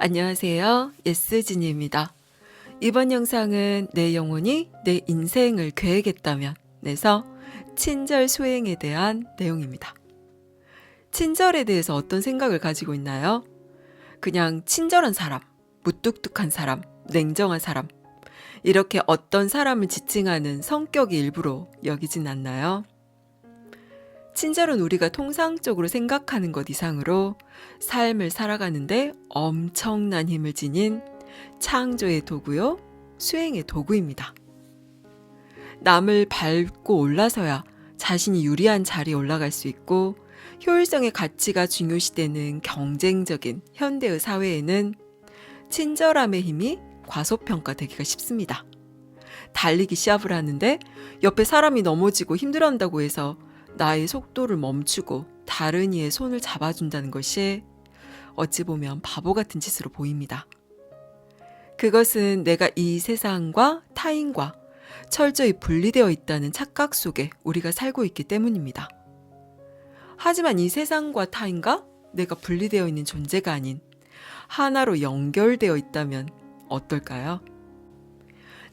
안녕하세요. 예스진입니다. 이번 영상은 내 영혼이 내 인생을 계획했다면 에서 친절 수행에 대한 내용입니다. 친절에 대해서 어떤 생각을 가지고 있나요? 그냥 친절한 사람, 무뚝뚝한 사람, 냉정한 사람, 이렇게 어떤 사람을 지칭하는 성격의 일부로 여기진 않나요? 친절은 우리가 통상적으로 생각하는 것 이상으로 삶을 살아가는데 엄청난 힘을 지닌 창조의 도구요, 수행의 도구입니다. 남을 밟고 올라서야 자신이 유리한 자리에 올라갈 수 있고 효율성의 가치가 중요시되는 경쟁적인 현대의 사회에는 친절함의 힘이 과소평가되기가 쉽습니다. 달리기 시합을 하는데 옆에 사람이 넘어지고 힘들어한다고 해서 나의 속도를 멈추고 다른 이의 손을 잡아준다는 것이 어찌 보면 바보 같은 짓으로 보입니다. 그것은 내가 이 세상과 타인과 철저히 분리되어 있다는 착각 속에 우리가 살고 있기 때문입니다. 하지만 이 세상과 타인과 내가 분리되어 있는 존재가 아닌 하나로 연결되어 있다면 어떨까요?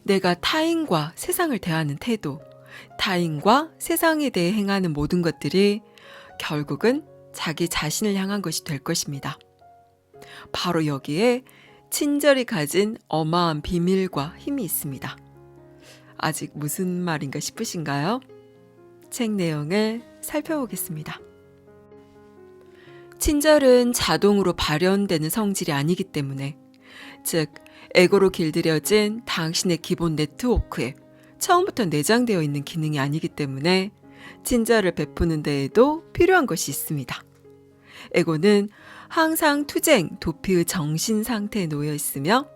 내가 타인과 세상을 대하는 태도, 타인과 세상에 대해 행하는 모든 것들이 결국은 자기 자신을 향한 것이 될 것입니다. 바로 여기에 친절이 가진 어마한 비밀과 힘이 있습니다. 아직 무슨 말인가 싶으신가요? 책 내용을 살펴보겠습니다. 친절은 자동으로 발현되는 성질이 아니기 때문에, 즉, 에고로 길들여진 당신의 기본 네트워크에 처음부터 내장되어 있는 기능이 아니기 때문에 친절을 베푸는 데에도 필요한 것이 있습니다. 에고는 항상 투쟁, 도피의 정신 상태에 놓여 있으며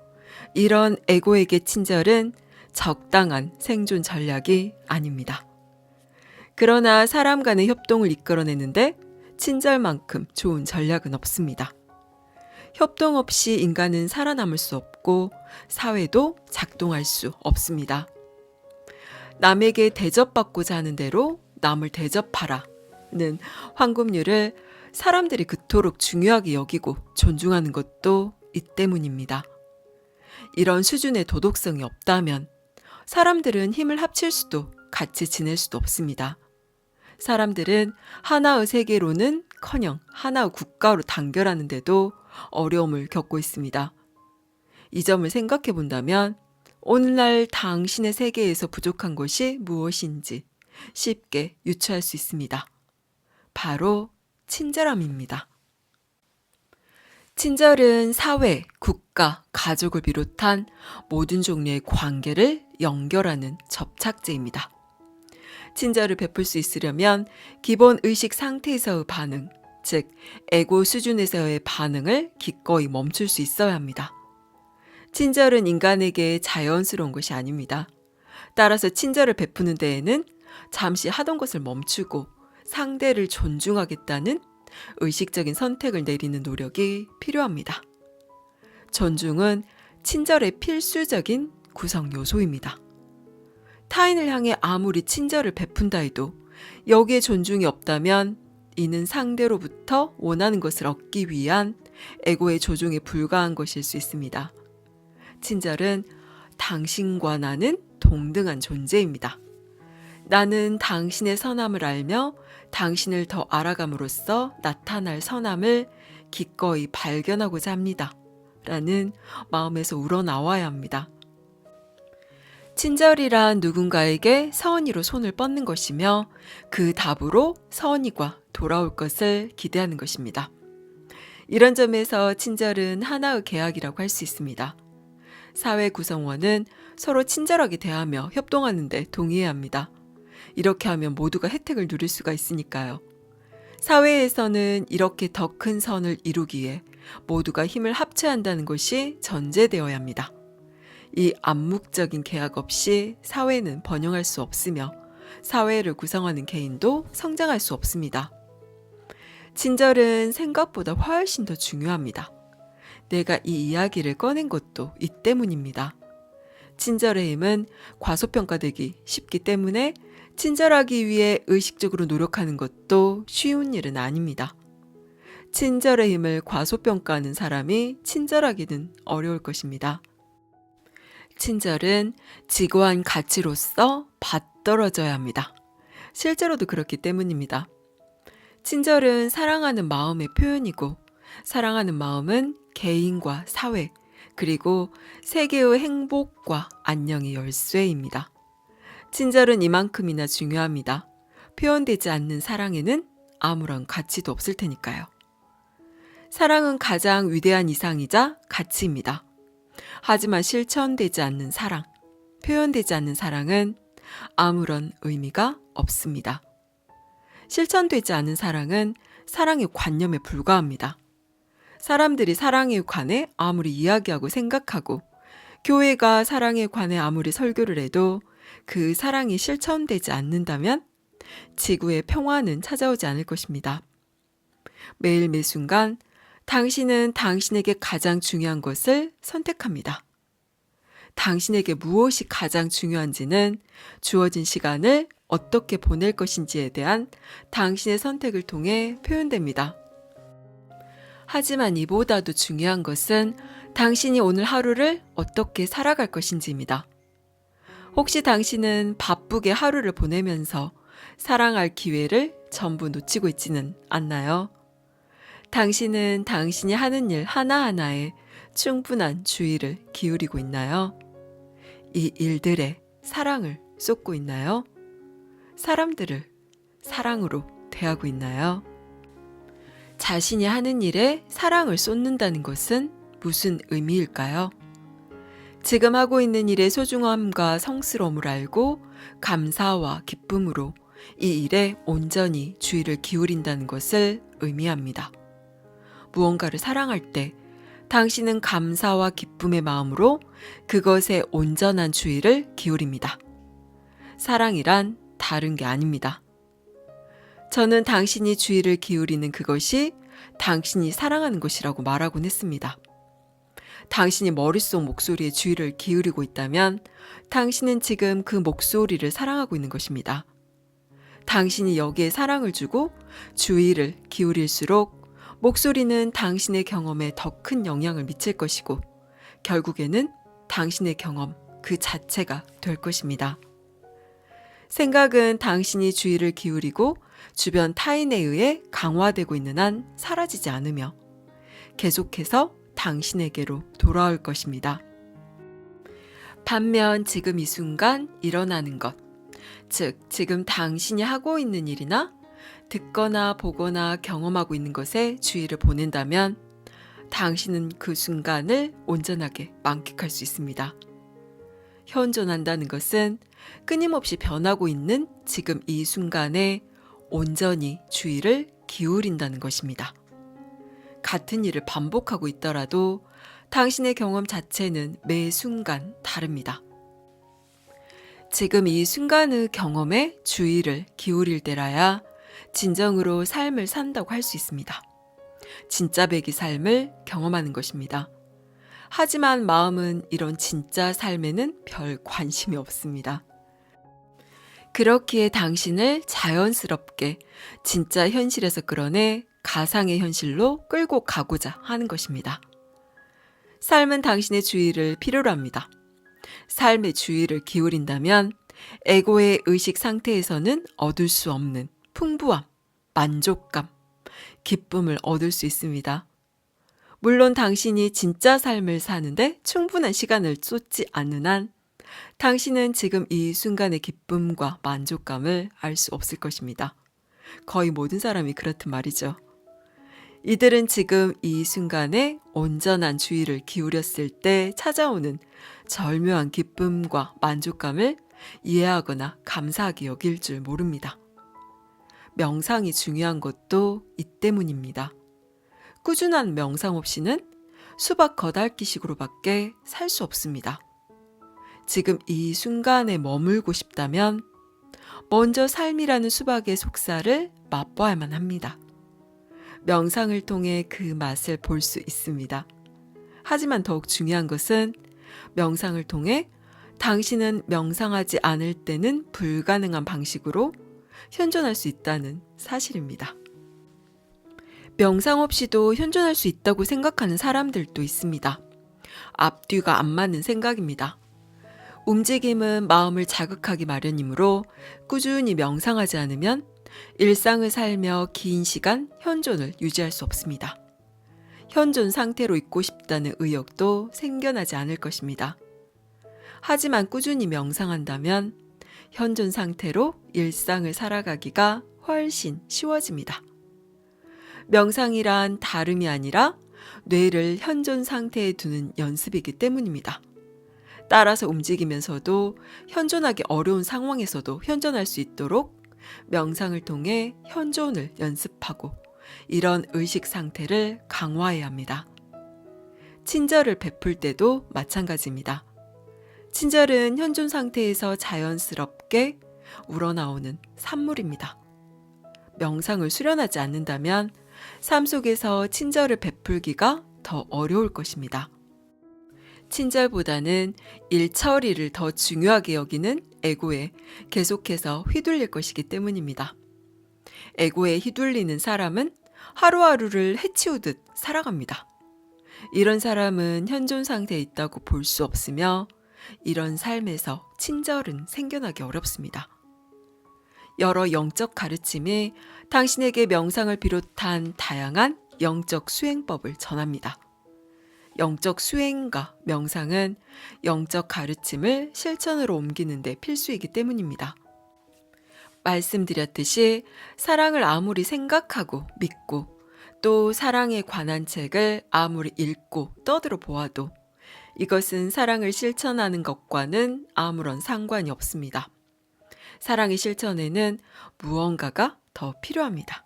이런 에고에게 친절은 적당한 생존 전략이 아닙니다. 그러나 사람 간의 협동을 이끌어내는데 친절만큼 좋은 전략은 없습니다. 협동 없이 인간은 살아남을 수 없고 사회도 작동할 수 없습니다. 남에게 대접받고자 하는 대로 남을 대접하라는 황금률을 사람들이 그토록 중요하게 여기고 존중하는 것도 이 때문입니다. 이런 수준의 도덕성이 없다면 사람들은 힘을 합칠 수도 같이 지낼 수도 없습니다. 사람들은 하나의 세계로는 커녕 하나의 국가로 단결하는데도 어려움을 겪고 있습니다. 이 점을 생각해 본다면 오늘날 당신의 세계에서 부족한 것이 무엇인지 쉽게 유추할 수 있습니다. 바로 친절함입니다. 친절은 사회, 국가, 가족을 비롯한 모든 종류의 관계를 연결하는 접착제입니다. 친절을 베풀 수 있으려면 기본 의식 상태에서의 반응, 즉, 에고 수준에서의 반응을 기꺼이 멈출 수 있어야 합니다. 친절은 인간에게 자연스러운 것이 아닙니다. 따라서 친절을 베푸는 데에는 잠시 하던 것을 멈추고 상대를 존중하겠다는 의식적인 선택을 내리는 노력이 필요합니다. 존중은 친절의 필수적인 구성 요소입니다. 타인을 향해 아무리 친절을 베푼다 해도 여기에 존중이 없다면 이는 상대로부터 원하는 것을 얻기 위한 에고의 조종에 불과한 것일 수 있습니다. 친절은 당신과 나는 동등한 존재입니다. 나는 당신의 선함을 알며 당신을 더 알아감으로써 나타날 선함을 기꺼이 발견하고자 합니다. 라는 마음에서 우러나와야 합니다. 친절이란 누군가에게 서원이로 손을 뻗는 것이며 그 답으로 서원이가 돌아올 것을 기대하는 것입니다. 이런 점에서 친절은 하나의 계약이라고 할 수 있습니다. 사회 구성원은 서로 친절하게 대하며 협동하는데 동의해야 합니다. 이렇게 하면 모두가 혜택을 누릴 수가 있으니까요. 사회에서는 이렇게 더 큰 선을 이루기에 모두가 힘을 합쳐야 한다는 것이 전제되어야 합니다. 이 암묵적인 계약 없이 사회는 번영할 수 없으며 사회를 구성하는 개인도 성장할 수 없습니다. 친절은 생각보다 훨씬 더 중요합니다. 내가 이 이야기를 꺼낸 것도 이 때문입니다. 친절의 힘은 과소평가되기 쉽기 때문에 친절하기 위해 의식적으로 노력하는 것도 쉬운 일은 아닙니다. 친절의 힘을 과소평가하는 사람이 친절하기는 어려울 것입니다. 친절은 지고한 가치로서 받들어져야 합니다. 실제로도 그렇기 때문입니다. 친절은 사랑하는 마음의 표현이고, 사랑하는 마음은 개인과 사회, 그리고 세계의 행복과 안녕의 열쇠입니다. 친절은 이만큼이나 중요합니다. 표현되지 않는 사랑에는 아무런 가치도 없을 테니까요. 사랑은 가장 위대한 이상이자 가치입니다. 하지만 실천되지 않는 사랑, 표현되지 않는 사랑은 아무런 의미가 없습니다. 실천되지 않은 사랑은 사랑의 관념에 불과합니다. 사람들이 사랑에 관해 아무리 이야기하고 생각하고 교회가 사랑에 관해 아무리 설교를 해도 그 사랑이 실천되지 않는다면 지구의 평화는 찾아오지 않을 것입니다. 매일 매 순간 당신은 당신에게 가장 중요한 것을 선택합니다. 당신에게 무엇이 가장 중요한지는 주어진 시간을 어떻게 보낼 것인지에 대한 당신의 선택을 통해 표현됩니다. 하지만 이보다도 중요한 것은 당신이 오늘 하루를 어떻게 살아갈 것인지입니다. 혹시 당신은 바쁘게 하루를 보내면서 사랑할 기회를 전부 놓치고 있지는 않나요? 당신은 당신이 하는 일 하나하나에 충분한 주의를 기울이고 있나요? 이 일들에 사랑을 쏟고 있나요? 사람들을 사랑으로 대하고 있나요? 자신이 하는 일에 사랑을 쏟는다는 것은 무슨 의미일까요? 지금 하고 있는 일의 소중함과 성스러움을 알고 감사와 기쁨으로 이 일에 온전히 주의를 기울인다는 것을 의미합니다. 무언가를 사랑할 때 당신은 감사와 기쁨의 마음으로 그것에 온전한 주의를 기울입니다. 사랑이란 다른 게 아닙니다. 저는 당신이 주의를 기울이는 그것이 당신이 사랑하는 것이라고 말하곤 했습니다. 당신이 머릿속 목소리에 주의를 기울이고 있다면 당신은 지금 그 목소리를 사랑하고 있는 것입니다. 당신이 여기에 사랑을 주고 주의를 기울일수록 목소리는 당신의 경험에 더 큰 영향을 미칠 것이고 결국에는 당신의 경험 그 자체가 될 것입니다. 생각은 당신이 주의를 기울이고 주변 타인에 의해 강화되고 있는 한 사라지지 않으며 계속해서 당신에게로 돌아올 것입니다. 반면 지금 이 순간 일어나는 것, 즉, 지금 당신이 하고 있는 일이나 듣거나 보거나 경험하고 있는 것에 주의를 보낸다면 당신은 그 순간을 온전하게 만끽할 수 있습니다. 현존한다는 것은 끊임없이 변하고 있는 지금 이 순간에 온전히 주의를 기울인다는 것입니다. 같은 일을 반복하고 있더라도 당신의 경험 자체는 매 순간 다릅니다. 지금 이 순간의 경험에 주의를 기울일 때라야 진정으로 삶을 산다고 할 수 있습니다. 진짜 백이 삶을 경험하는 것입니다. 하지만 마음은 이런 진짜 삶에는 별 관심이 없습니다. 그렇기에 당신을 자연스럽게 진짜 현실에서 끌어내 가상의 현실로 끌고 가고자 하는 것입니다. 삶은 당신의 주의를 필요로 합니다. 삶의 주의를 기울인다면 에고의 의식 상태에서는 얻을 수 없는 풍부함, 만족감, 기쁨을 얻을 수 있습니다. 물론 당신이 진짜 삶을 사는데 충분한 시간을 쏟지 않는 한 당신은 지금 이 순간의 기쁨과 만족감을 알 수 없을 것입니다. 거의 모든 사람이 그렇단 말이죠. 이들은 지금 이 순간에 온전한 주의를 기울였을 때 찾아오는 절묘한 기쁨과 만족감을 이해하거나 감사하게 여길 줄 모릅니다. 명상이 중요한 것도 이 때문입니다. 꾸준한 명상 없이는 수박 겉핥기식으로밖에 살 수 없습니다. 지금 이 순간에 머물고 싶다면 먼저 삶이라는 수박의 속살을 맛봐야만 합니다. 명상을 통해 그 맛을 볼 수 있습니다. 하지만 더욱 중요한 것은 명상을 통해 당신은 명상하지 않을 때는 불가능한 방식으로 현존할 수 있다는 사실입니다. 명상 없이도 현존할 수 있다고 생각하는 사람들도 있습니다. 앞뒤가 안 맞는 생각입니다. 움직임은 마음을 자극하기 마련이므로 꾸준히 명상하지 않으면 일상을 살며 긴 시간 현존을 유지할 수 없습니다. 현존 상태로 있고 싶다는 의욕도 생겨나지 않을 것입니다. 하지만 꾸준히 명상한다면 현존 상태로 일상을 살아가기가 훨씬 쉬워집니다. 명상이란 다름이 아니라 뇌를 현존 상태에 두는 연습이기 때문입니다. 따라서 움직이면서도 현존하기 어려운 상황에서도 현존할 수 있도록 명상을 통해 현존을 연습하고 이런 의식 상태를 강화해야 합니다. 친절을 베풀 때도 마찬가지입니다. 친절은 현존 상태에서 자연스럽게 우러나오는 산물입니다. 명상을 수련하지 않는다면 삶 속에서 친절을 베풀기가 더 어려울 것입니다. 친절보다는 일 처리를 더 중요하게 여기는 에고에 계속해서 휘둘릴 것이기 때문입니다. 에고에 휘둘리는 사람은 하루하루를 해치우듯 살아갑니다. 이런 사람은 현존 상태에 있다고 볼 수 없으며 이런 삶에서 친절은 생겨나기 어렵습니다. 여러 영적 가르침이 당신에게 명상을 비롯한 다양한 영적 수행법을 전합니다. 영적 수행과 명상은 영적 가르침을 실천으로 옮기는데 필수이기 때문입니다. 말씀드렸듯이 사랑을 아무리 생각하고 믿고 또 사랑에 관한 책을 아무리 읽고 떠들어 보아도 이것은 사랑을 실천하는 것과는 아무런 상관이 없습니다. 사랑의 실천에는 무언가가 더 필요합니다.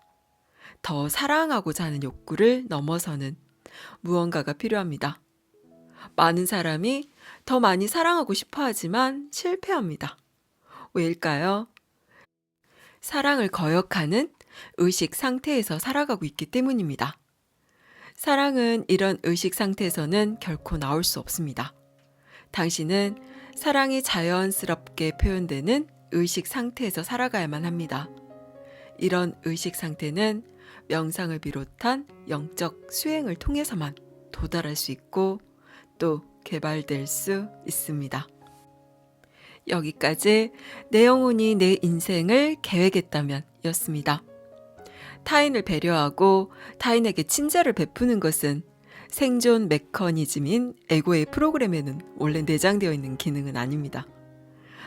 더 사랑하고자 하는 욕구를 넘어서는 무언가가 필요합니다. 많은 사람이 더 많이 사랑하고 싶어 하지만 실패합니다. 왜일까요? 사랑을 거역하는 의식 상태에서 살아가고 있기 때문입니다. 사랑은 이런 의식 상태에서는 결코 나올 수 없습니다. 당신은 사랑이 자연스럽게 표현되는 의식 상태에서 살아가야만 합니다. 이런 의식 상태는 명상을 비롯한 영적 수행을 통해서만 도달할 수 있고 또 개발될 수 있습니다. 여기까지 내 영혼이 내 인생을 계획했다면 였습니다. 타인을 배려하고 타인에게 친절을 베푸는 것은 생존 메커니즘인 에고의 프로그램에는 원래 내장되어 있는 기능은 아닙니다.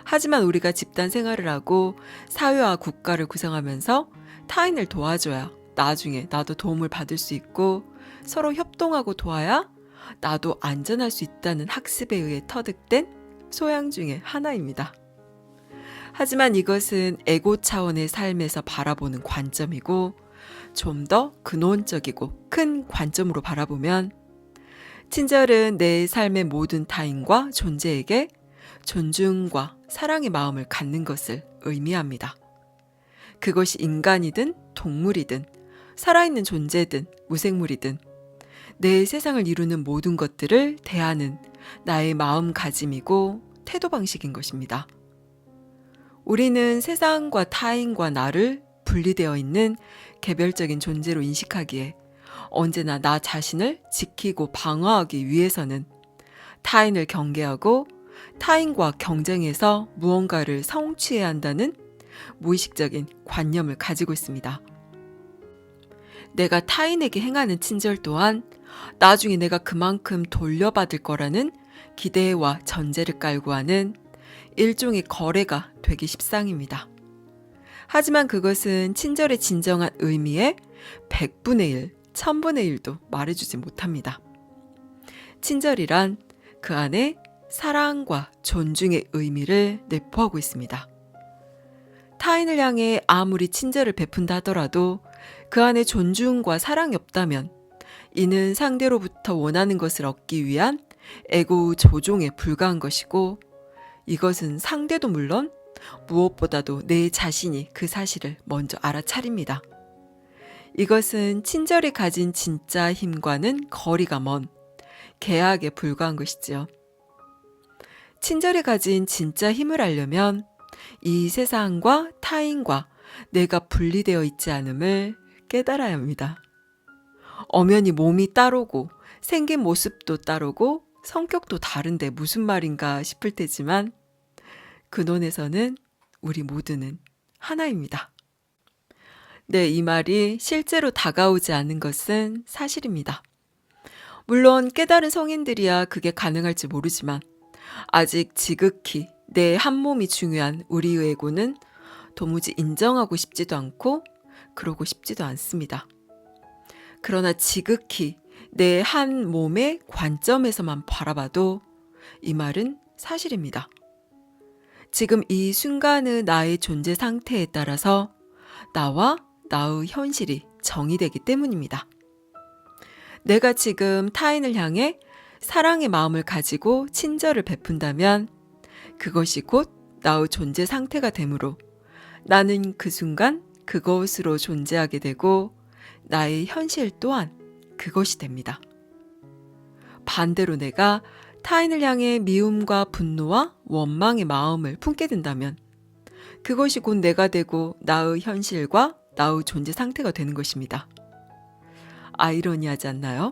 하지만 우리가 집단 생활을 하고 사회와 국가를 구성하면서 타인을 도와줘야 나중에 나도 도움을 받을 수 있고 서로 협동하고 도와야 나도 안전할 수 있다는 학습에 의해 터득된 소양 중의 하나입니다. 하지만 이것은 에고 차원의 삶에서 바라보는 관점이고 좀 더 근원적이고 큰 관점으로 바라보면 친절은 내 삶의 모든 타인과 존재에게 존중과 사랑의 마음을 갖는 것을 의미합니다. 그것이 인간이든 동물이든 살아있는 존재든 무생물이든 내 세상을 이루는 모든 것들을 대하는 나의 마음가짐이고 태도 방식인 것입니다. 우리는 세상과 타인과 나를 분리되어 있는 개별적인 존재로 인식하기에 언제나 나 자신을 지키고 방어하기 위해서는 타인을 경계하고 타인과 경쟁해서 무언가를 성취해야 한다는 무의식적인 관념을 가지고 있습니다. 내가 타인에게 행하는 친절 또한 나중에 내가 그만큼 돌려받을 거라는 기대와 전제를 깔고 하는 일종의 거래가 되기 십상입니다. 하지만 그것은 친절의 진정한 의미의 100분의 1, 1000분의 1도 말해주지 못합니다. 친절이란 그 안에 사랑과 존중의 의미를 내포하고 있습니다. 타인을 향해 아무리 친절을 베푼다 하더라도 그 안에 존중과 사랑이 없다면 이는 상대로부터 원하는 것을 얻기 위한 에고 조종에 불과한 것이고 이것은 상대도 물론 무엇보다도 내 자신이 그 사실을 먼저 알아차립니다. 이것은 친절이 가진 진짜 힘과는 거리가 먼 계약에 불과한 것이지요. 친절이 가진 진짜 힘을 알려면 이 세상과 타인과 내가 분리되어 있지 않음을 깨달아야 합니다. 엄연히 몸이 따로고 생긴 모습도 따로고 성격도 다른데 무슨 말인가 싶을 테지만 근원에서는 우리 모두는 하나입니다. 네, 이 말이 실제로 다가오지 않는 것은 사실입니다. 물론 깨달은 성인들이야 그게 가능할지 모르지만 아직 지극히 내 한 몸이 중요한 우리의 에고는 도무지 인정하고 싶지도 않고 그러고 싶지도 않습니다. 그러나 지극히 내 한 몸의 관점에서만 바라봐도 이 말은 사실입니다. 지금 이 순간의 나의 존재 상태에 따라서 나와 나의 현실이 정의되기 때문입니다. 내가 지금 타인을 향해 사랑의 마음을 가지고 친절을 베푼다면 그것이 곧 나의 존재 상태가 되므로 나는 그 순간 그것으로 존재하게 되고 나의 현실 또한 그것이 됩니다. 반대로 내가 타인을 향해 미움과 분노와 원망의 마음을 품게 된다면 그것이 곧 내가 되고 나의 현실과 나의 존재 상태가 되는 것입니다. 아이러니하지 않나요?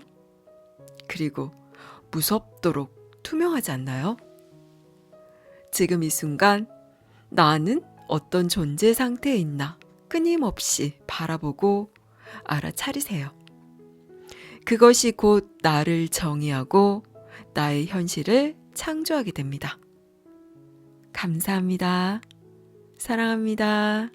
그리고 무섭도록 투명하지 않나요? 지금 이 순간 나는 어떤 존재 상태에 있나 끊임없이 바라보고 알아차리세요. 그것이 곧 나를 정의하고 나의 현실을 창조하게 됩니다. 감사합니다. 사랑합니다.